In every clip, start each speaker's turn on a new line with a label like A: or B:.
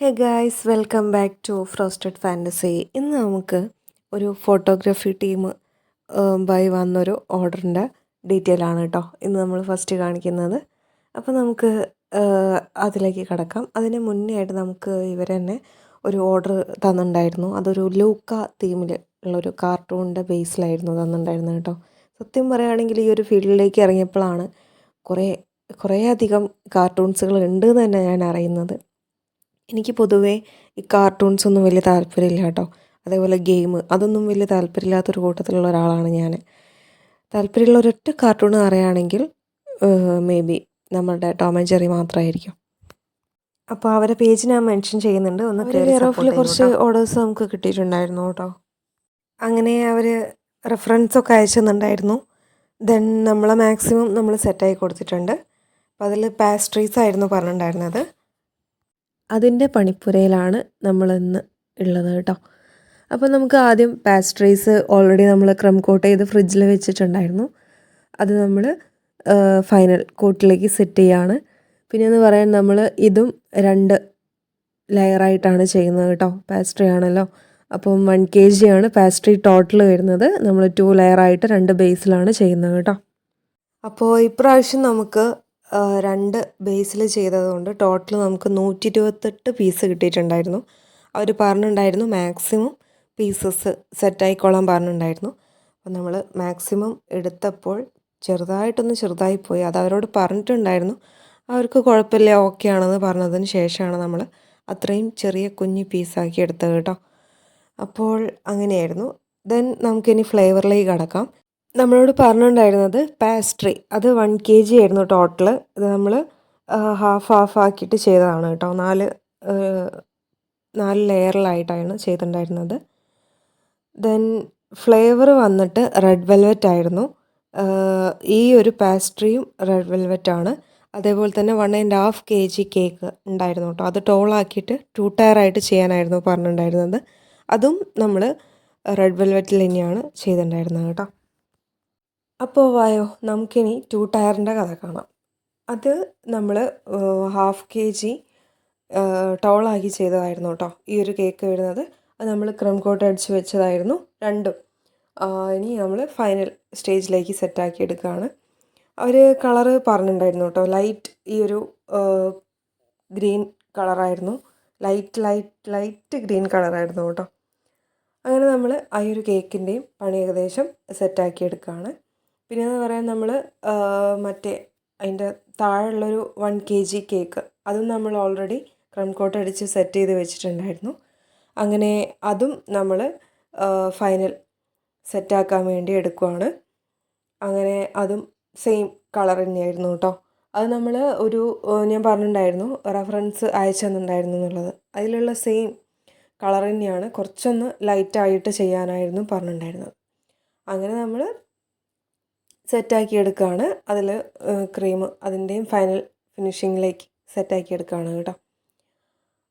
A: Hey guys welcome back to frosted fantasy ഇന്ന് നമുക്ക് ഒരു ഫോട്ടോഗ്രാഫി ടീം ബൈ വന്നൊരു ഓർഡറിന്റെ ഡീറ്റെയിൽ ആണ് കേട്ടോ ഇന്ന് നമ്മൾ ഫസ്റ്റ് കാണിക്കുന്നത്. അപ്പോൾ നമുക്ക് അതിലേക്ക് കിടക്കാം. അതിന് മുന്നേ ആയിട്ട് നമുക്ക് ഇവർ തന്നെ ഒരു ഓർഡർ തന്നിട്ടുണ്ടായിരുന്നു. അതൊരു ലൂക്ക തീമിൽ ഉള്ളൊരു കാർട്ടൂണിന്റെ ബേസിലായിരുന്നു തന്നിട്ടുണ്ടായിരുന്നത് കേട്ടോ സത്യം പറയുകയാണെങ്കിൽ ഈ ഒരു ഫീൽഡിലേക്ക് ഇറങ്ങിയപ്പോഴാണ് കുറേ കുറേ അധികം കാർട്ടൂൺസുകൾ ഉണ്ട് എന്ന് തന്നെ ഞാൻ അറിയുന്നത്. എനിക്ക് പൊതുവേ ഈ കാർട്ടൂൺസ് ഒന്നും വലിയ താല്പര്യമില്ല കേട്ടോ. അതേപോലെ ഗെയിം അതൊന്നും വലിയ താല്പര്യമില്ലാത്തൊരു കൂട്ടത്തിലുള്ള ഒരാളാണ് ഞാൻ. താല്പര്യമുള്ള ഒരൊറ്റ കാർട്ടൂൺ അറിയുകയാണെങ്കിൽ മേ ബി നമ്മുടെ ടോം ആൻഡ് ജെറി മാത്രമായിരിക്കും. അപ്പോൾ അവരെ പേജ് ഞാൻ മെൻഷൻ ചെയ്യുന്നുണ്ട്. ഒന്ന് കെയർ കുറച്ച് ഓർഡേഴ്സ് നമുക്ക് കിട്ടിയിട്ടുണ്ടായിരുന്നു കേട്ടോ. അങ്ങനെ അവർ റെഫറൻസ് ഒക്കെ അയച്ചു തന്നിട്ടുണ്ടായിരുന്നു ദെൻ നമ്മളെ മാക്സിമം നമ്മൾ സെറ്റായി കൊടുത്തിട്ടുണ്ട്. അപ്പോൾ അതിൽ പാസ്ട്രീസ് ആയിരുന്നു പറഞ്ഞിട്ടുണ്ടായിരുന്നത്. അതിന്റെ പണിപ്പുരയിലാണ് നമ്മളിന്ന് ഉള്ളത് കേട്ടോ. അപ്പോൾ നമുക്ക് ആദ്യം പാസ്ട്രീസ് ഓൾറെഡി നമ്മൾ ക്രം കോട്ട് ചെയ്ത് ഫ്രിഡ്ജിൽ വെച്ചിട്ടുണ്ടായിരുന്നു. അത് നമ്മൾ ഫൈനൽ കോട്ടിലേക്ക് സെറ്റ് ചെയ്യാണ്. പിന്നെ എന്ന് പറയാൻ നമ്മൾ ഇതും രണ്ട് ലെയറായിട്ടാണ് ചെയ്യുന്നത് കേട്ടോ. പാസ്ട്രി ആണല്ലോ. അപ്പം വൺ കെ ജി ആണ് പാസ്ട്രി ടോട്ടൽ വരുന്നത്. നമ്മൾ ടു ലെയറായിട്ട് രണ്ട് ബേസിലാണ് ചെയ്യുന്നത് കേട്ടോ. അപ്പോൾ ഇപ്രാവശ്യം നമുക്ക് രണ്ട് ബേസിൽ ചെയ്തതുകൊണ്ട് ടോട്ടൽ നമുക്ക് നൂറ്റി ഇരുപത്തെട്ട് പീസ് കിട്ടിയിട്ടുണ്ടായിരുന്നു. അവർ പറഞ്ഞിട്ടുണ്ടായിരുന്നു മാക്സിമം പീസസ് സെറ്റായിക്കോളാൻ പറഞ്ഞിട്ടുണ്ടായിരുന്നു. അപ്പോൾ നമ്മൾ മാക്സിമം എടുത്തപ്പോൾ ചെറുതായിട്ടൊന്ന് ചെറുതായി പോയി. അത് അവരോട് പറഞ്ഞിട്ടുണ്ടായിരുന്നു. അവർക്ക് കുഴപ്പമില്ല ഓക്കെ ആണെന്ന് പറഞ്ഞതിന് ശേഷമാണ് നമ്മൾ അത്രയും ചെറിയ കുഞ്ഞു പീസാക്കി എടുത്തത് കേട്ടോ. അപ്പോൾ അങ്ങനെയായിരുന്നു. ദെൻ നമുക്കിനി ഫ്ലേവറിലേക്ക് കടക്കാം. നമ്മളോട് പറഞ്ഞിട്ടുണ്ടായിരുന്നത് പാസ്ട്രി അത് വൺ കെ ജി ആയിരുന്നു ടോട്ടൽ ഇത് നമ്മൾ ഹാഫ് ഹാഫ് ആക്കിയിട്ട് ചെയ്തതാണ് കേട്ടോ. നാല് നാല് ലെയറിലായിട്ടാണ് ചെയ്തിട്ടുണ്ടായിരുന്നത്. ദെൻ ഫ്ലേവർ വന്നിട്ട് റെഡ് വെൽവെറ്റ് ആയിരുന്നു. ഈ ഒരു പാസ്ട്രിയും റെഡ് വെൽവെറ്റ് ആണ്. അതേപോലെ തന്നെ one and half KG cake cake ഉണ്ടായിരുന്നു കേട്ടോ. അത് ടോളാക്കിയിട്ട് ടു ടയറായിട്ട് ചെയ്യാനായിരുന്നു പറഞ്ഞിട്ടുണ്ടായിരുന്നത്. അതും നമ്മൾ റെഡ് വെൽവെറ്റിൽ തന്നെയാണ് ചെയ്തിട്ടുണ്ടായിരുന്നത് കേട്ടോ. അപ്പോൾ വായോ നമുക്കിനി ടു ടയറിന്റെ കഥ കാണാം. അത് നമ്മൾ ഹാഫ് കെ ജി ടോളാക്കി ചെയ്തതായിരുന്നു കേട്ടോ. ഈ ഒരു കേക്ക് വരുന്നത്. അത് നമ്മൾ ക്രം കോട്ട് അടിച്ച് വെച്ചതായിരുന്നു. രണ്ടും. ഇനി നമ്മൾ ഫൈനൽ സ്റ്റേജിലേക്ക് സെറ്റാക്കി എടുക്കുകയാണ് അവർ കളർ പറഞ്ഞിട്ടുണ്ടായിരുന്നു കേട്ടോ. ലൈറ്റ് ഈ ഒരു ഗ്രീൻ കളറായിരുന്നു ലൈറ്റ് ലൈറ്റ് ലൈറ്റ് ഗ്രീൻ കളറായിരുന്നു കേട്ടോ. അങ്ങനെ നമ്മൾ ആ ഒരു കേക്കിന്റെയും പണി ഏകദേശം സെറ്റാക്കി എടുക്കുകയാണ് പിന്നെ എന്ന് പറയാൻ നമ്മൾ മറ്റേ അതിന്റെ താഴെയുള്ളൊരു വൺ കെ ജി കേക്ക് അതും നമ്മൾ ഓൾറെഡി ക്രം കോട്ട് അടിച്ച് സെറ്റ് ചെയ്ത് വെച്ചിട്ടുണ്ടായിരുന്നു. അങ്ങനെ അതും നമ്മൾ ഫൈനൽ സെറ്റാക്കാൻ വേണ്ടി എടുക്കുവാണ്. അങ്ങനെ അതും സെയിം കളർ തന്നെയായിരുന്നു കേട്ടോ അത് നമ്മൾ ഒരു ഞാൻ പറഞ്ഞിട്ടുണ്ടായിരുന്നു റെഫറൻസ് അയച്ചു തന്നിട്ടുണ്ടായിരുന്നു എന്നുള്ളത്. അതിലുള്ള സെയിം കളർ തന്നെയാണ് കുറച്ചൊന്ന് ലൈറ്റായിട്ട് ചെയ്യാനായിരുന്നു പറഞ്ഞിട്ടുണ്ടായിരുന്നത്. അങ്ങനെ നമ്മൾ സെറ്റാക്കി എടുക്കുകയാണ് അതിൽ ക്രീം അതിന്റെയും ഫൈനൽ ഫിനിഷിങ്ങിലേക്ക് സെറ്റാക്കി എടുക്കുകയാണ് കേട്ടോ.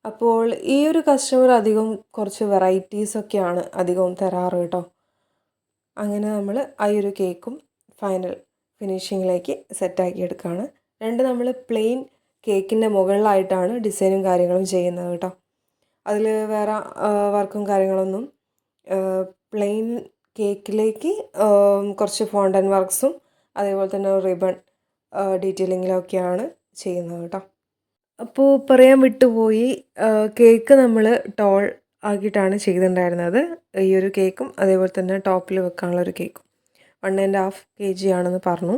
A: അപ്പോൾ ഈ ഒരു കസ്റ്റമർ അധികം കുറച്ച് വെറൈറ്റീസൊക്കെയാണ് അധികവും തരാറ് കേട്ടോ. അങ്ങനെ നമ്മൾ ആ ഒരു കേക്കും ഫൈനൽ ഫിനിഷിങ്ങിലേക്ക് സെറ്റാക്കി എടുക്കുകയാണ് രണ്ട് നമ്മൾ പ്ലെയിൻ കേക്കിന്റെ മുകളിലായിട്ടാണ് ഡിസൈനും കാര്യങ്ങളും ചെയ്യുന്നത് കേട്ടോ. അതിൽ വേറെ വർക്കും കാര്യങ്ങളൊന്നും പ്ലെയിൻ കേക്കിലേക്ക് കുറച്ച് ഫോണ്ടൻ വർക്ക്സും അതേപോലെ തന്നെ റിബൺ ഡീറ്റെയിലിങ്ങിലൊക്കെയാണ് ചെയ്യുന്നത് കേട്ടോ. അപ്പോൾ പറയാൻ വിട്ടുപോയി കേക്ക് നമ്മൾ ടോൾ ആക്കിയിട്ടാണ് ചെയ്തിട്ടുണ്ടായിരുന്നത്. ഈ ഒരു കേക്കും അതേപോലെ തന്നെ ടോപ്പിൽ വെക്കാനുള്ള ഒരു കേക്കും. One and half K G ആണെന്ന് പറഞ്ഞു.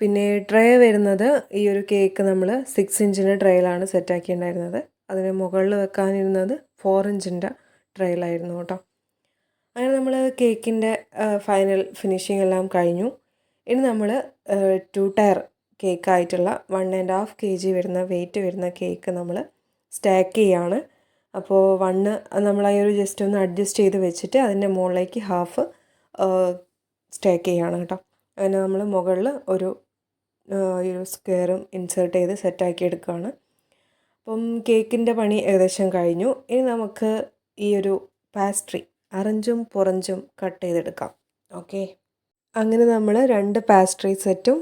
A: പിന്നെ ട്രേ വരുന്നത് ഈ ഒരു കേക്ക് നമ്മൾ സിക്സ് ഇഞ്ചിന്റെ ട്രേയിലാണ് സെറ്റാക്കിയിട്ടുണ്ടായിരുന്നത് അതിന് മുകളിൽ വെക്കാനിരുന്നത് ഫോർ ഇഞ്ചിന്റെ ട്രേയിലായിരുന്നു കേട്ടോ. അങ്ങനെ നമ്മൾ കേക്കിന്റെ ഫൈനൽ ഫിനിഷിംഗ് എല്ലാം കഴിഞ്ഞു. ഇനി നമ്മൾ ടു ടയർ കേക്കായിട്ടുള്ള one and half K G വരുന്ന വെയിറ്റ് വരുന്ന കേക്ക് നമ്മൾ സ്റ്റാക്ക് ചെയ്യാണ്. അപ്പോൾ വണ്ണ് നമ്മൾ ആ ഒരു ജസ്റ്റ് ഒന്ന് അഡ്ജസ്റ്റ് ചെയ്ത് വെച്ചിട്ട് അതിന്റെ മുകളിലേക്ക് ഹാഫ് സ്റ്റാക്ക് ചെയ്യാണ് കേട്ടോ. അങ്ങനെ നമ്മൾ മുകളിൽ ഒരു ഒരു സ്ക്വയറും ഇൻസേർട്ട് ചെയ്ത് സെറ്റാക്കി എടുക്കുകയാണ്. അപ്പം കേക്കിന്റെ പണി ഏകദേശം കഴിഞ്ഞു. ഇനി നമുക്ക് ഈ ഒരു പാസ്ട്രി അറഞ്ചും പുറഞ്ചും കട്ട് ചെയ്തെടുക്കാം. ഓക്കെ. അങ്ങനെ നമ്മൾ രണ്ട് പാസ്ട്രി സെറ്റും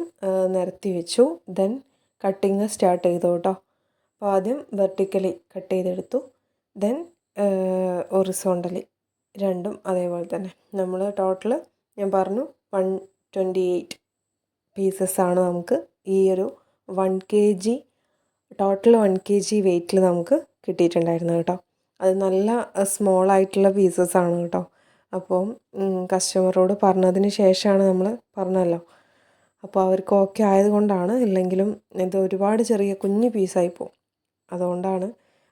A: നിരത്തി വെച്ചു. ദെൻ കട്ടിങ് സ്റ്റാർട്ട് ചെയ്തു കേട്ടോ. അപ്പോൾ ആദ്യം വെർട്ടിക്കലി കട്ട് ചെയ്തെടുത്തു. ദെൻ ഒറിസോണ്ടലി രണ്ടും അതേപോലെ തന്നെ. നമ്മൾ ടോട്ടൽ ഞാൻ പറഞ്ഞു വൺ ട്വന്റി എയ്റ്റ് പീസസ് ആണ് നമുക്ക് ഈ ഒരു one K G total one K G വെയിറ്റിൽ നമുക്ക് കിട്ടിയിട്ടുണ്ടായിരുന്നു കേട്ടോ. അത് നല്ല സ്മോൾ ആയിട്ടുള്ള പീസസ് ആണ് കേട്ടോ. അപ്പോൾ കസ്റ്റമറോട് പറഞ്ഞതിന് ശേഷമാണ് നമ്മൾ പറഞ്ഞല്ലോ. അപ്പോൾ അവർക്ക് ഓക്കെ ആയതുകൊണ്ടാണ് ഇല്ലെങ്കിലും ഇത് ഒരുപാട് ചെറിയ കുഞ്ഞു പീസായി പോകും അതുകൊണ്ടാണ്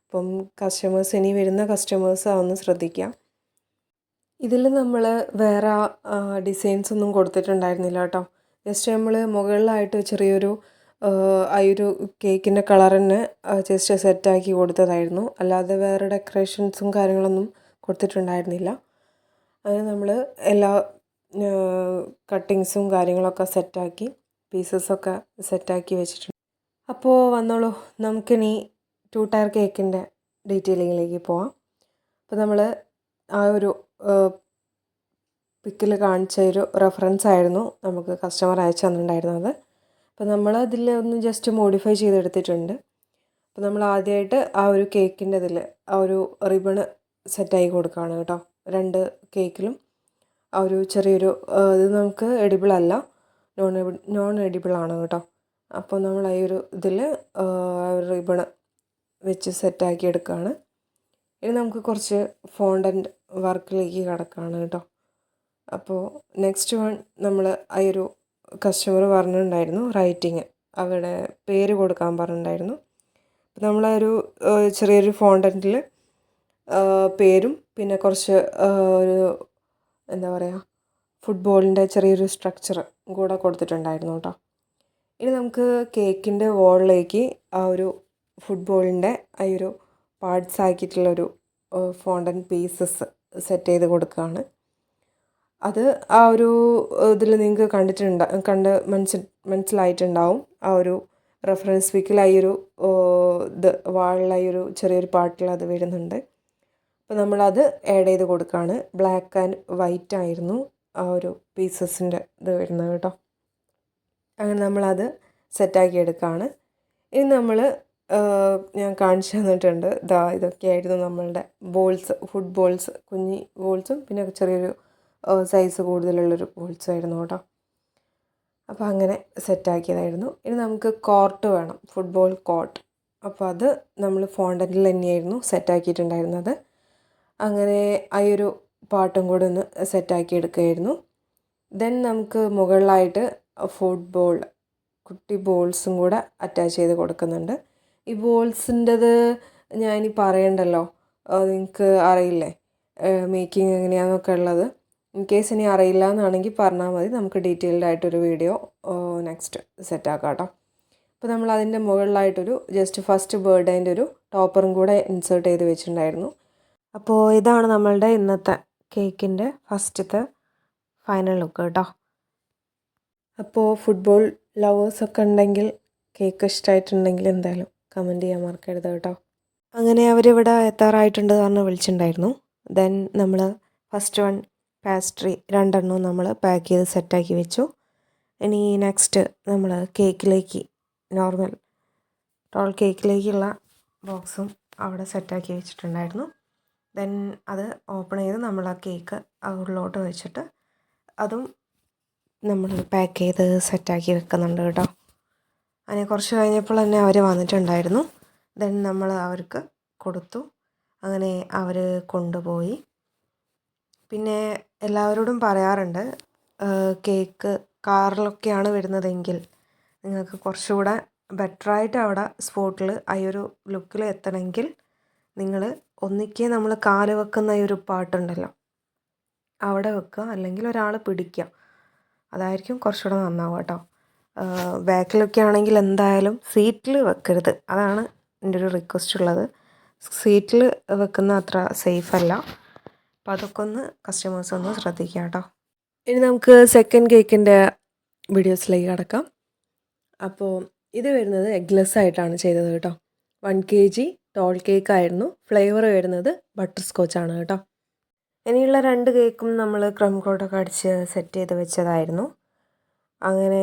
A: അപ്പം കസ്റ്റമേഴ്സ് ഇനി വരുന്ന കസ്റ്റമേഴ്സ് അതൊന്ന് ശ്രദ്ധിക്കാം. ഇതിൽ നമ്മൾ വേറെ ഡിസൈൻസ് ഒന്നും കൊടുത്തിട്ടുണ്ടായിരുന്നില്ല കേട്ടോ. ജസ്റ്റ് നമ്മൾ മുകളിലായിട്ട് ചെറിയൊരു ആ ഒരു കേക്കിന്റെ കളർ തന്നെ ജസ്റ്റ് സെറ്റാക്കി കൊടുത്തതായിരുന്നു. അല്ലാതെ വേറെ ഡെക്കറേഷൻസും കാര്യങ്ങളൊന്നും കൊടുത്തിട്ടുണ്ടായിരുന്നില്ല. അങ്ങനെ നമ്മൾ എല്ലാ കട്ടിങ്സും കാര്യങ്ങളൊക്കെ സെറ്റാക്കി പീസസൊക്കെ സെറ്റാക്കി വെച്ചിട്ടുണ്ട്. അപ്പോൾ വന്നോളൂ. നമുക്കിനി ടു ടയർ കേക്കിന്റെ ഡീറ്റെയിലിങ്ങിലേക്ക് പോവാം. അപ്പോൾ നമ്മൾ ആ ഒരു പിക്കിൽ കാണിച്ച ഒരു റെഫറൻസ് ആയിരുന്നു നമുക്ക് കസ്റ്റമർ അയച്ചു തന്നിട്ടുണ്ടായിരുന്നത്. അപ്പോൾ നമ്മൾ അതിൽ ഒന്ന് ജസ്റ്റ് മോഡിഫൈ ചെയ്തെടുത്തിട്ടുണ്ട്. അപ്പോൾ നമ്മൾ ആദ്യമായിട്ട് ആ ഒരു കേക്കിന്റെ ഇതിൽ ആ ഒരു റിബണ് സെറ്റായി കൊടുക്കുകയാണ് കേട്ടോ. രണ്ട് കേക്കിലും ആ ഒരു ചെറിയൊരു ഇത് നമുക്ക് എഡിബിൾ അല്ല നോൺ നോൺ എഡിബിൾ ആണ് കേട്ടോ. അപ്പോൾ നമ്മൾ ആ ഒരു ഇതിൽ റിബണ് വെച്ച് സെറ്റാക്കി എടുക്കുകയാണ് ഇനി നമുക്ക് കുറച്ച് ഫോണ്ടന്റ് വർക്കിലേക്ക് കിടക്കുകയാണ് കേട്ടോ. അപ്പോൾ നെക്സ്റ്റ് വൺ നമ്മൾ ആ ഒരു കസ്റ്റമർ പറഞ്ഞിട്ടുണ്ടായിരുന്നു റൈറ്റിങ് അവിടെ പേര് കൊടുക്കാൻ പറഞ്ഞിട്ടുണ്ടായിരുന്നു. അപ്പോൾ നമ്മളൊരു ചെറിയൊരു ഫോണ്ടന്റിൽ പേരും പിന്നെ കുറച്ച് ഒരു എന്താ പറയുക ഫുട്ബോളിന്റെ ചെറിയൊരു സ്ട്രക്ചർ കൂടെ കൊടുത്തിട്ടുണ്ടായിരുന്നു കേട്ടോ. ഇനി നമുക്ക് കേക്കിന്റെ വോളിലേക്ക് ആ ഒരു ഫുട്ബോളിന്റെ ആ ഒരു പാർട്സ് ആക്കിയിട്ടുള്ളൊരു ഫോണ്ടൻ പീസസ് സെറ്റ് ചെയ്ത് കൊടുക്കുകയാണ് അത് ആ ഒരു ഇതിൽ നിങ്ങൾക്ക് കണ്ടിട്ടുണ്ട കണ്ട് മനസ്സിൽ മനസ്സിലായിട്ടുണ്ടാവും. ആ ഒരു റെഫറൻസ് പിക്കിലായി ഒരു ഇത് വാളിലായി ഒരു ചെറിയൊരു പാട്ടിൽ അത് വരുന്നുണ്ട്. അപ്പോൾ നമ്മളത് ആഡ് ചെയ്ത് കൊടുക്കുകയാണ് ബ്ലാക്ക് ആൻഡ് വൈറ്റ് ആയിരുന്നു ആ ഒരു പീസസിന്റെ ഇത് വരുന്നത് കേട്ടോ. അങ്ങനെ നമ്മളത് സെറ്റാക്കി എടുക്കുകയാണ് ഇനി നമ്മൾ ഞാൻ കാണിച്ചു തന്നിട്ടുണ്ട്. ഇതാ ഇതൊക്കെയായിരുന്നു നമ്മളുടെ ബോൾസ് ഫുഡ് ബോൾസ് കുഞ്ഞി ബോൾസും പിന്നെ ചെറിയൊരു സൈസ് കൂടുതലുള്ളൊരു ബോൾസ് ആയിരുന്നു കേട്ടോ. അപ്പോൾ അങ്ങനെ സെറ്റാക്കിയതായിരുന്നു ഇനി നമുക്ക് കോർട്ട് വേണം ഫുട്ബോൾ കോർട്ട് അപ്പോൾ അത് നമ്മൾ ഫോണ്ടന്റിൽ തന്നെയായിരുന്നു സെറ്റാക്കിയിട്ടുണ്ടായിരുന്നത് അങ്ങനെ ആ ഒരു പാട്ടും കൂടെ ഒന്ന് സെറ്റാക്കി എടുക്കുകയായിരുന്നു. ദെൻ നമുക്ക് മുകളിലായിട്ട് ഫുട്ബോൾ കുട്ടി ബോൾസും കൂടെ അറ്റാച്ച് ചെയ്ത് കൊടുക്കുന്നുണ്ട്. ഈ ബോൾസിന്റെത് ഞാനിനി പറയണ്ടല്ലോ. നിങ്ങൾക്ക് അറിയില്ലേ? മേക്കിംഗ് എങ്ങനെയാണെന്നൊക്കെ ഉള്ളത്. ഇൻ കേസ് ഇനി അറിയില്ല എന്നാണെങ്കിൽ പറഞ്ഞാൽ മതി. നമുക്ക് ഡീറ്റെയിൽഡ് ആയിട്ടൊരു വീഡിയോ നെക്സ്റ്റ് സെറ്റാക്കാം കേട്ടോ അപ്പോൾ നമ്മൾ അതിന്റെ മുകളിലായിട്ടൊരു ജസ്റ്റ് ഫസ്റ്റ് ബേർഡേന്റെ ഒരു ടോപ്പറും കൂടെ ഇൻസേർട്ട് ചെയ്ത് വെച്ചിട്ടുണ്ടായിരുന്നു. അപ്പോൾ ഇതാണ് നമ്മളുടെ ഇന്നത്തെ കേക്കിന്റെ ഫസ്റ്റത്തെ ഫൈനൽ ലുക്ക് കേട്ടോ. അപ്പോൾ ഫുട്ബോൾ ലവേഴ്സൊക്കെ ഉണ്ടെങ്കിൽ കേക്ക് ഇഷ്ടമായിട്ടുണ്ടെങ്കിൽ എന്തായാലും കമന്റ് ചെയ്യാൻ മറക്കരുത് കേട്ടോ. അങ്ങനെ അവരിവിടെ എത്താറായിട്ടുണ്ട് പറഞ്ഞ് വിളിച്ചിട്ടുണ്ടായിരുന്നു. ദെൻ നമ്മൾ ഫസ്റ്റ് വൺ പാസ്ട്രി രണ്ടെണ്ണവും നമ്മൾ പാക്ക് ചെയ്ത് സെറ്റാക്കി വെച്ചു. ഇനി നെക്സ്റ്റ് നമ്മൾ കേക്കിലേക്ക് നോർമൽ റോൾ കേക്കിലേക്കുള്ള ബോക്സും അവിടെ സെറ്റാക്കി വെച്ചിട്ടുണ്ടായിരുന്നു. ദെൻ അത് ഓപ്പൺ ചെയ്ത് നമ്മൾ ആ കേക്ക് ഉള്ളിലോട്ട് വെച്ചിട്ട് അതും നമ്മൾ പാക്ക് ചെയ്ത് സെറ്റാക്കി വെക്കുന്നുണ്ട് കേട്ടോ. അങ്ങനെ കുറച്ച് കഴിഞ്ഞപ്പോൾ തന്നെ അവർ വന്നിട്ടുണ്ടായിരുന്നു. ദെൻ നമ്മൾ അവർക്ക് കൊടുത്തു. അങ്ങനെ അവർ കൊണ്ടുപോയി. പിന്നെ എല്ലാവരോടും പറയാറുണ്ട് കേക്ക് കാറിലൊക്കെയാണ് വരുന്നതെങ്കിൽ നിങ്ങൾക്ക് കുറച്ചുകൂടെ ബെറ്ററായിട്ട് അവിടെ സ്പോട്ടിൽ ആ ഒരു ലുക്കിൽ എത്തണമെങ്കിൽ നിങ്ങൾ ഒന്നിക്കേ നമ്മൾ കാൽ വെക്കുന്ന ഈ ഒരു പാട്ടുണ്ടല്ലോ അവിടെ വെക്കുക അല്ലെങ്കിൽ ഒരാൾ പിടിക്കുക. അതായിരിക്കും കുറച്ചുകൂടെ നന്നാവുക കേട്ടോ. ബാക്കിലൊക്കെ ആണെങ്കിൽ എന്തായാലും സീറ്റിൽ വെക്കരുത്. അതാണ് എന്റെ ഒരു റിക്വസ്റ്റ് ഉള്ളത്. സീറ്റിൽ വെക്കുന്ന അത്ര സേഫ് അല്ല. അപ്പോൾ അതൊക്കെ ഒന്ന് കസ്റ്റമേഴ്സ് ഒന്ന് ശ്രദ്ധിക്കുക കേട്ടോ ഇനി നമുക്ക് സെക്കൻഡ് കേക്കിന്റെ വീഡിയോസിലേക്ക് കടക്കാം. അപ്പോൾ ഇത് വരുന്നത് എഗ്ലെസ് ആയിട്ടാണ് ചെയ്തത് കേട്ടോ. One K G tall cake ആയിരുന്നു. ഫ്ലേവർ വരുന്നത് ബട്ടർ സ്കോച്ച് ആണ് കേട്ടോ. ഇനിയുള്ള രണ്ട് കേക്കും നമ്മൾ ക്രം കോട്ടൊക്കെ അടിച്ച് സെറ്റ് ചെയ്ത് വെച്ചതായിരുന്നു. അങ്ങനെ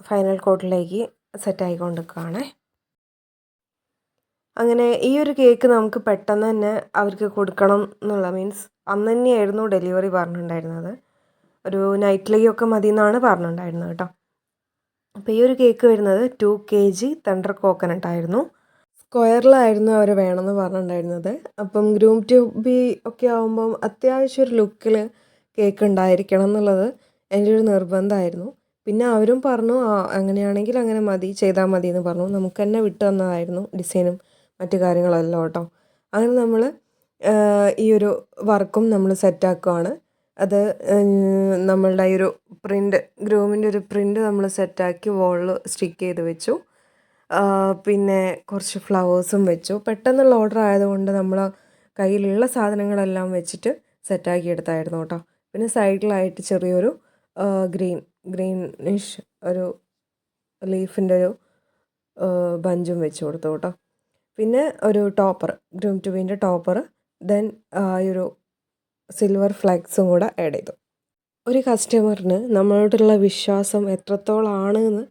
A: ഫൈനൽ കോട്ടിലേക്ക് സെറ്റായിക്കൊണ്ടിരിക്കുകയാണ് അങ്ങനെ ഈ ഒരു കേക്ക് നമുക്ക് പെട്ടെന്ന് തന്നെ അവർക്ക് കൊടുക്കണം എന്നുള്ള മീൻസ് അന്ന് തന്നെയായിരുന്നു ഡെലിവറി പറഞ്ഞിട്ടുണ്ടായിരുന്നത്. ഒരു നൈറ്റിലേക്കൊക്കെ മതി എന്നാണ് പറഞ്ഞിട്ടുണ്ടായിരുന്നത് കേട്ടോ. അപ്പോൾ ഈ ഒരു കേക്ക് വരുന്നത് two K G tender coconut ആയിരുന്നു സ്ക്വയറിലായിരുന്നു അവർ വേണമെന്ന് പറഞ്ഞിട്ടുണ്ടായിരുന്നത്. അപ്പം ഗ്രൂം ട്യൂബി ഒക്കെ ആകുമ്പം അത്യാവശ്യം ഒരു ലുക്കിൽ കേക്ക് ഉണ്ടായിരിക്കണം എന്നുള്ളത് എന്റെ ഒരു നിർബന്ധമായിരുന്നു. പിന്നെ അവരും പറഞ്ഞു അങ്ങനെയാണെങ്കിൽ അങ്ങനെ മതി ചെയ്താൽ മതി എന്ന് പറഞ്ഞു. നമുക്ക് തന്നെ വിട്ടു തന്നതായിരുന്നു ഡിസൈനും മറ്റു കാര്യങ്ങളെല്ലാം കേട്ടോ. അങ്ങനെ നമ്മൾ ഈ ഒരു വർക്കും നമ്മൾ സെറ്റാക്കുവാണ്. അത് നമ്മളുടെ ഈ ഒരു പ്രിന്റ് ഗ്രൂമിന്റെ ഒരു പ്രിന്റ് നമ്മൾ സെറ്റാക്കി വോളിൽ സ്റ്റിക്ക് ചെയ്ത് വെച്ചു. പിന്നെ കുറച്ച് ഫ്ലവേഴ്സും വെച്ചു. പെട്ടെന്നുള്ള ഓർഡർ ആയതുകൊണ്ട് നമ്മൾ കയ്യിലുള്ള സാധനങ്ങളെല്ലാം വെച്ചിട്ട് സെറ്റാക്കി എടുത്തായിരുന്നു കേട്ടോ. പിന്നെ സൈഡിലായിട്ട് ചെറിയൊരു ഗ്രീൻ ഗ്രീനിഷ് ഒരു ലീഫിന്റെ ഒരു ബഞ്ചും വെച്ച് കൊടുത്തു കേട്ടോ. പിന്നെ ഒരു ടോപ്പർ ഗ്രൂം ടു ബീന്റെ ടോപ്പർ ദെൻ ഈ ഒരു സിൽവർ ഫ്ലാഗ്സും കൂടെ ആഡ് ചെയ്തു. ഒരു കസ്റ്റമറിന് നമ്മളോടുള്ള വിശ്വാസം എത്രത്തോളമാണ് എന്ന്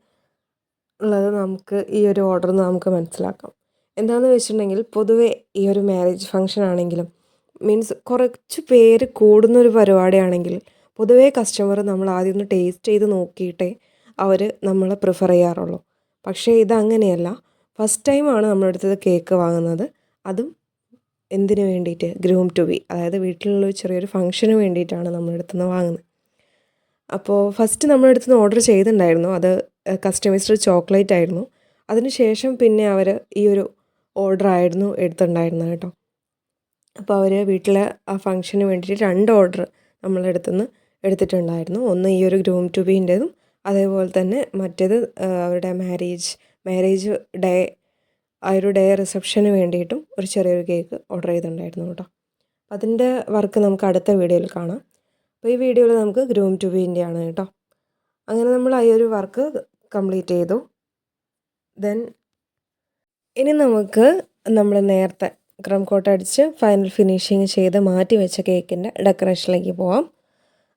A: ഉള്ളത് നമുക്ക് ഈ ഒരു ഓർഡർ നമുക്ക് മനസ്സിലാക്കാം. എന്താണെന്ന് വെച്ചിട്ടുണ്ടെങ്കിൽ പൊതുവേ ഈ ഒരു മാരേജ് ഫംഗ്ഷൻ ആണെങ്കിലും മീൻസ് കുറച്ച് പേര് കൂടുന്നൊരു പരിപാടിയാണെങ്കിൽ പൊതുവേ കസ്റ്റമർ നമ്മൾ ആദ്യം ഒന്ന് ടേസ്റ്റ് ചെയ്ത് നോക്കിയിട്ടേ അവർ നമ്മളെ പ്രിഫർ ചെയ്യാറുള്ളൂ. പക്ഷേ ഇതങ്ങനെയല്ല. ഫസ്റ്റ് ടൈമാണ് നമ്മളെടുത്തത് കേക്ക് വാങ്ങുന്നത്. അതും എന്തിനു വേണ്ടിയിട്ട്? Groom to be. അതായത് വീട്ടിലുള്ള ചെറിയൊരു ഫംഗ്ഷന് വേണ്ടിയിട്ടാണ് നമ്മളെടുത്തുനിന്ന് വാങ്ങുന്നത്. അപ്പോൾ ഫസ്റ്റ് നമ്മളെടുത്തുനിന്ന് ഓർഡർ ചെയ്തിട്ടുണ്ടായിരുന്നു. അത് കസ്റ്റമൈസ്ഡ് ചോക്ലേറ്റ് ആയിരുന്നു. അതിനുശേഷം പിന്നെ അവർ ഈ ഒരു ഓർഡർ ആയിരുന്നു എടുത്തിട്ടുണ്ടായിരുന്നത് കേട്ടോ. അപ്പോൾ അവർ വീട്ടിലെ ആ ഫംഗ്ഷന് വേണ്ടിയിട്ട് രണ്ട് ഓർഡർ നമ്മളെടുത്തുനിന്ന് എടുത്തിട്ടുണ്ടായിരുന്നു. ഒന്ന് ഈ ഒരു ഗ്രൂം ടു ബീന്റെതും അതേപോലെ തന്നെ മറ്റേത് അവരുടെ മാരേജ് മാരേജ് ഡേ ആ ഒരു ഡേ റിസപ്ഷന് വേണ്ടിയിട്ടും ഒരു ചെറിയൊരു കേക്ക് ഓർഡർ ചെയ്തിട്ടുണ്ടായിരുന്നു കേട്ടോ. അതിന്റെ വർക്ക് നമുക്ക് അടുത്ത വീഡിയോയിൽ കാണാം. അപ്പോൾ ഈ വീഡിയോയിൽ നമുക്ക് ഗ്രൂം ടു ബീന്റെ ആണ് കേട്ടോ. അങ്ങനെ നമ്മൾ ആ ഒരു വർക്ക് കംപ്ലീറ്റ് ചെയ്തു. ദെൻ ഇനി നമുക്ക് നമ്മൾ നേരത്തെ ക്രം കോട്ട് അടിച്ച് ഫൈനൽ ഫിനിഷിങ് ചെയ്ത് മാറ്റി വെച്ച കേക്കിന്റെ ഡെക്കറേഷനിലേക്ക് പോവാം.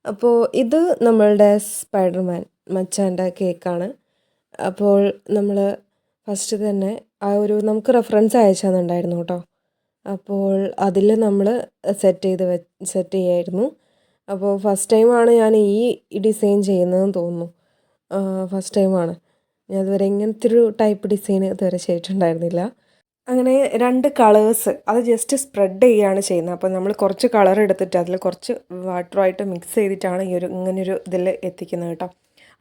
A: അപ്പോൾ ഇത് നമ്മളുടെ സ്പൈഡർമാൻ മച്ചാന്റെ കേക്കാണ് അപ്പോൾ നമ്മൾ ഫസ്റ്റ് തന്നെ ആ ഒരു നമുക്ക് റെഫറൻസ് അയച്ചു കേട്ടോ. അപ്പോൾ അതിൽ നമ്മൾ സെറ്റ് ചെയ്ത് വെ സെറ്റ് ചെയ്യായിരുന്നു. അപ്പോൾ ഫസ്റ്റ് ടൈമാണ് ഞാൻ ഈ ഡിസൈൻ ചെയ്യുന്നതെന്ന് തോന്നുന്നു. ഫസ്റ്റ് ടൈമാണ് ഞാൻ ഇതുവരെ ഇങ്ങനത്തെ ഒരു ടൈപ്പ് ഡിസൈൻ ഇതുവരെ ചെയ്തിട്ടുണ്ടായിരുന്നില്ല. അങ്ങനെ രണ്ട് കളേഴ്സ് അത് ജസ്റ്റ് സ്പ്രെഡ് ചെയ്യുകയാണ് ചെയ്യുന്നത്. അപ്പോൾ നമ്മൾ കുറച്ച് കളർ എടുത്തിട്ട് അതിൽ കുറച്ച് വാട്ടറുമായിട്ട് മിക്സ് ചെയ്തിട്ടാണ് ഈ ഒരു ഇങ്ങനൊരു ഇതിൽ എത്തിക്കുന്നത് കേട്ടോ.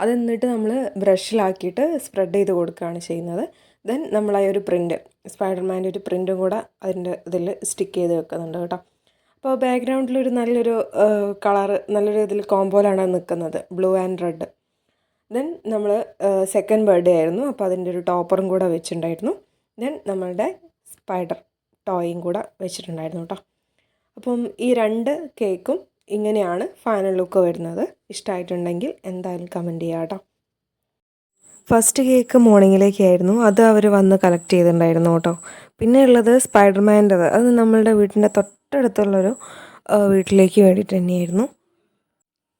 A: അത് എന്നിട്ട് നമ്മൾ ബ്രഷിലാക്കിയിട്ട് സ്പ്രെഡ് ചെയ്ത് കൊടുക്കുകയാണ് ചെയ്യുന്നത്. ദെൻ നമ്മൾ ആ ഒരു പ്രിന്റ് സ്പൈഡർമാന്റെ ഒരു പ്രിന്റും കൂടെ അതിന്റെ ഇതിൽ സ്റ്റിക്ക് ചെയ്ത് വെക്കുന്നുണ്ട് കേട്ടോ. അപ്പോൾ ബാക്ക്ഗ്രൗണ്ടിലൊരു നല്ലൊരു കളർ നല്ലൊരു ഇതിൽ കോമ്പോലാണ് നിൽക്കുന്നത് ബ്ലൂ ആൻഡ് റെഡ്. ദെൻ നമ്മൾ സെക്കൻഡ് ബർത്ത്ഡേ ആയിരുന്നു അപ്പോൾ അതിന്റെ ഒരു ടോപ്പറും കൂടെ വെച്ചിട്ടുണ്ടായിരുന്നു. ദെൻ നമ്മളുടെ സ്പൈഡർ ടോയും കൂടെ വെച്ചിട്ടുണ്ടായിരുന്നു കേട്ടോ. അപ്പം ഈ രണ്ട് കേക്കും ഇങ്ങനെയാണ് ഫൈനൽ ലുക്ക് വരുന്നത്. ഇഷ്ടമായിട്ടുണ്ടെങ്കിൽ എന്തായാലും കമന്റ് ചെയ്യാം കേട്ടോ. ഫസ്റ്റ് കേക്ക് മോർണിംഗിലേക്കായിരുന്നു അത് അവർ വന്ന് കളക്ട് ചെയ്തിട്ടുണ്ടായിരുന്നു കേട്ടോ. പിന്നെ ഉള്ളത് സ്പൈഡർമാന്റെത് അത് നമ്മളുടെ വീട്ടിന്റെ തൊട്ടടുത്തുള്ളൊരു വീട്ടിലേക്ക് വേണ്ടിയിട്ട് തന്നെയായിരുന്നു.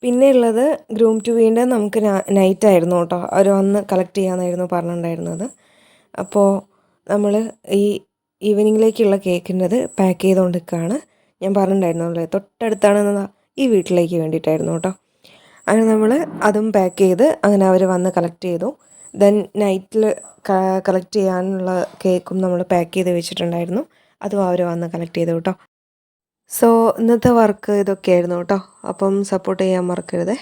A: പിന്നെ ഉള്ളത് ഗ്രൂം ടു വീണ്ട നമുക്ക് നൈറ്റ് ആയിരുന്നു കേട്ടോ. അവർ വന്ന് കളക്ട് ചെയ്യാമെന്നായിരുന്നു പറഞ്ഞിട്ടുണ്ടായിരുന്നത്. അപ്പോൾ നമ്മൾ ഈ ഈവനിങ്ങിലേക്കുള്ള കേക്കിന്റെത് പാക്ക് ചെയ്തുകൊണ്ടിരിക്കുകയാണ്. ഞാൻ പറഞ്ഞിട്ടുണ്ടായിരുന്നല്ലേ തൊട്ടടുത്താണെന്നതാ ഈ വീട്ടിലേക്ക് വേണ്ടിയിട്ടായിരുന്നു കേട്ടോ. അങ്ങനെ നമ്മൾ അതും പാക്ക് ചെയ്ത് അങ്ങനെ അവർ വന്ന് കളക്ട് ചെയ്തു. ദെൻ നൈറ്റിൽ കളക്ട് ചെയ്യാനുള്ള കേക്കും നമ്മൾ പാക്ക് ചെയ്ത് വെച്ചിട്ടുണ്ടായിരുന്നു. അതും അവർ വന്ന് കളക്ട് ചെയ്തു കേട്ടോ. സോ ഇന്നത്തെ വർക്ക് ഇതൊക്കെയായിരുന്നു കേട്ടോ. അപ്പം സപ്പോർട്ട് ചെയ്യാൻ മറക്കരുതേ.